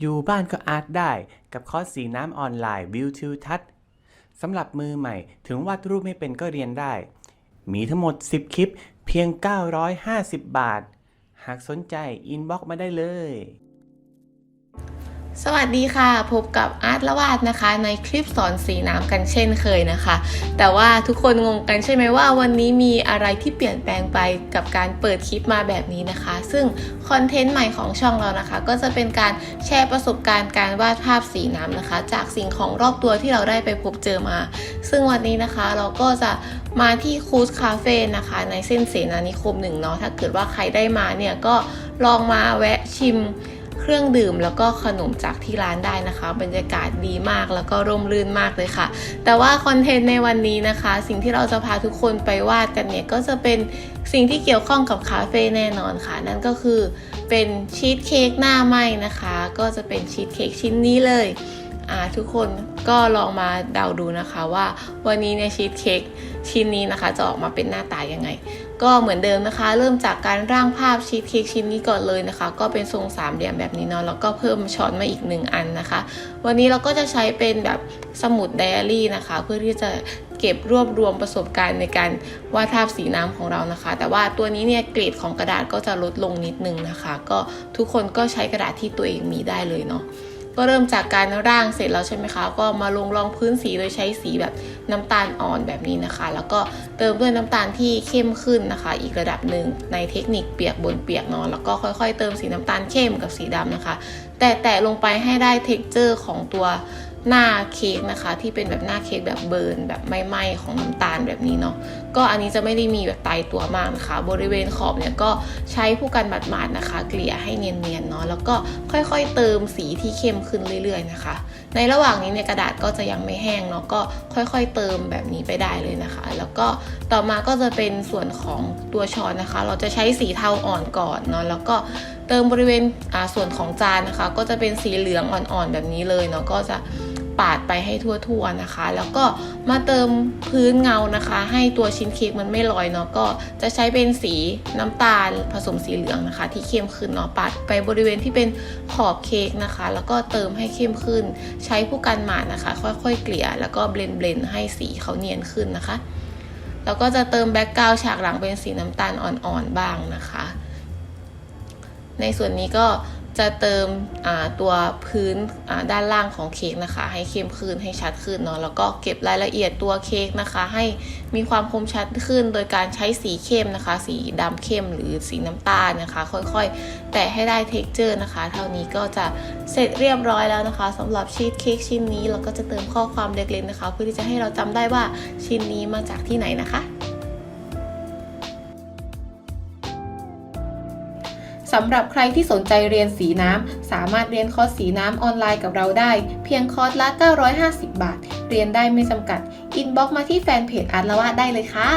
อยู่บ้านก็อาร์ตได้กับคอร์สสีน้ำออนไลน์วิวทิวทัศน์สำหรับมือใหม่ถึงวาดรูปไม่เป็นก็เรียนได้ มีทั้งหมด 10 คลิปเพียง 950 บาท หากสนใจ อินบ็อกมาได้เลย สวัสดีค่ะ พบกับอาร์ตละวาดนะคะ ในคลิปสอนสีน้ำกันเช่นเคยนะคะ แต่ว่าทุกคนงงกันใช่ไหมว่าวันนี้มีอะไรที่เปลี่ยนแปลงไปกับการเปิดคลิปมาแบบนี้นะคะ ซึ่งคอนเทนต์ใหม่ของช่องเรานะคะ ก็จะเป็นการแชร์ประสบการณ์การวาดภาพสีน้ำนะคะ จากสิ่งของรอบตัวที่เราได้ไปพบเจอมา ซึ่งวันนี้นะคะเราก็จะมาที่คูสคาเฟ่นะคะ ในเส้นเสนานิคมหนึ่งเนาะถ้าเกิดว่าใครได้มาเนี่ยก็ลองมาแวะชิม เครื่องดื่มแล้วก็ขนมจากที่ร้านได้นะคะ บรรยากาศดีมากแล้วก็ร่มรื่นมากเลยค่ะ แต่ว่าคอนเทนต์ในวันนี้นะคะ สิ่งที่เราจะพาทุกคนไปวาดกันเนี่ยก็จะเป็นสิ่งที่เกี่ยวข้องกับคาเฟ่แน่นอนค่ะ นั่นก็คือเป็นชีสเค้กหน้าไหมนะคะ ก็จะเป็นชีสเค้กชิ้นนี้เลยทุกคนก็ลองมาเดาดูนะคะว่าวันนี้เนี่ยชีสเค้กชิ้นนี้นะคะ จะออกมาเป็นหน้าตายังไง ก็เหมือนเดิมนะคะ เริ่มจากการร่างภาพชีสเค้กชิ้นนี้ก่อนเลยนะคะ ก็เป็นทรงสามเหลี่ยมแบบนี้เนาะแล้วก็เพิ่มช้อนมาอีกหนึ่งอันนะคะ วันนี้เราก็จะใช้เป็นแบบสมุดไดอารี่นะคะ เพื่อที่จะเก็บรวบรวมประสบการณ์ในการวาดภาพสีน้ำของเรานะคะ แต่ว่าตัวนี้เนี่ยเกรดของกระดาษก็จะลดลงนิดนึงนะคะ ก็ทุกคนก็ใช้กระดาษที่ตัวเองมีได้เลยเนาะ ก็เริ่มจากการร่างเสร็จแล้วใช่ไหมคะ ก็มาลงรองพื้นสีโดยใช้สีแบบน้ำตาลอ่อนแบบนี้นะคะ แล้วก็เติมด้วยน้ำตาลที่เข้มขึ้นนะคะ อีกระดับหนึ่งในเทคนิคเปียกบนเปียกนอนแล้วก็ค่อย ๆ เติมสีน้ำตาลเข้มกับสีดำนะคะ แต่แตะลงไปให้ได้เท็กเจอร์ของตัว หน้าเค้กนะคะ ที่เป็นแบบหน้าเค้กแบบเบิร์นแบบไหม้ๆของน้ำตาลแบบนี้เนาะก็อันนี้จะไม่ได้มีแบบตายตัวมากนะคะ บริเวณขอบเนี่ยก็ใช้ผู้กันบาดๆนะคะ เกลี่ยให้เนียนๆเนาะแล้วก็ค่อยๆเติมสีที่เข้มขึ้นเรื่อยๆนะคะ ในระหว่างนี้เนี่ยกระดาษก็จะยังไม่แห้งเนาะก็ค่อยๆเติมแบบนี้ไปได้เลยนะคะ แล้วก็ต่อมาก็จะเป็นส่วนของตัวช้อนนะคะ เราจะใช้สีเทาอ่อนก่อนเนาะแล้วก็ เติมบริเวณส่วนของจานนะคะ ก็จะเป็นสีเหลืองอ่อนๆแบบนี้เลยเนาะก็จะปาดไปให้ทั่วๆนะคะ แล้วก็มาเติมพื้นเงานะคะ ให้ตัวชิ้นเค้กมันไม่ลอยเนาะก็จะใช้เป็นสีน้ำตาลผสมสีเหลืองนะคะ ที่เข้มขึ้นเนาะปาดไปบริเวณที่เป็นขอบเค้กนะคะ แล้วก็เติมให้เข้มขึ้น ใช้ผู้กันหมาดนะคะ ค่อยๆเกลี่ยแล้วก็เบลนเบลนให้สีเขาเนียนขึ้นนะคะแล้วก็จะเติมแบ็กกราวฉากหลังเป็นสีน้ำตาลอ่อนๆบ้างนะคะ ในส่วนนี้ก็จะเติมตัวพื้นด้านล่างของเค้กนะคะ ให้เข้มขึ้นให้ชัดขึ้นเนาะแล้วก็เก็บรายละเอียดตัวเค้กนะคะ ให้มีความคมชัดขึ้น โดยการใช้สีเข้มนะคะ สีดำเข้มหรือสีน้ำตาลนะคะ ค่อยๆ แตะให้ได้เท็กเจอร์นะคะ เท่านี้ก็จะเสร็จเรียบร้อยแล้วนะคะสำหรับชีสเค้กชิ้นนี้เราก็จะเติมข้อความเล็กๆนะคะ เพื่อที่จะให้เราจำได้ว่าชิ้นนี้มาจากที่ไหนนะคะ สำหรับใครที่สนใจเรียนสีน้ำ สามารถเรียนคอร์สสีน้ำออนไลน์กับเราได้ เพียงคอร์สละ 950 บาท เรียนได้ไม่จำกัด อินบ็อกมาที่แฟนเพจอาร์ตละวาดได้เลยค่ะ